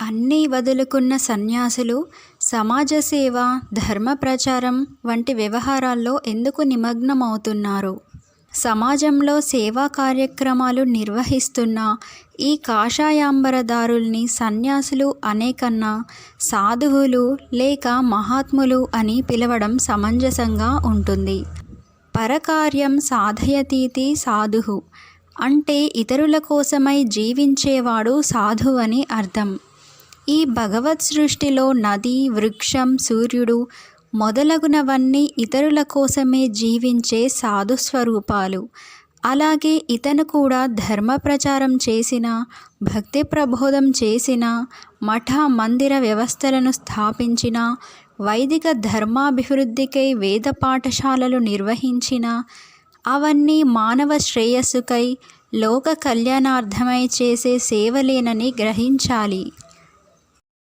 అన్నీ వదులుకున్న సన్యాసులు సమాజ సేవ ధర్మ ప్రచారం వంటి వ్యవహారాల్లో ఎందుకు నిమగ్నమవుతున్నారు? సమాజంలో సేవా కార్యక్రమాలు నిర్వహిస్తున్న ఈ కాషాయాంబరదారుల్ని సన్యాసులు అనేకన్నా సాధువులు లేక మహాత్ములు అని పిలవడం సమంజసంగా ఉంటుంది. పరకార్యం సాధయతీతి సాధు అంటే ఇతరుల కోసమై జీవించేవాడు సాధువని అర్థం. ఈ భగవత్ సృష్టిలో నది వృక్షం సూర్యుడు మొదలగునవన్నీ ఇతరుల కోసమే జీవించే సాధు స్వరూపాలు. అలాగే ఇతను కూడా ధర్మ ప్రచారం చేసిన భక్తి ప్రబోధం చేసిన మఠ మందిర వ్యవస్థలను స్థాపించిన వైదిక ధర్మాభివృద్ధికై వేద పాఠశాలలు నిర్వహించిన అవన్నీ మానవ శ్రేయస్సుకై లోక కళ్యాణార్థమై చేసే సేవలేనని గ్రహించాలి.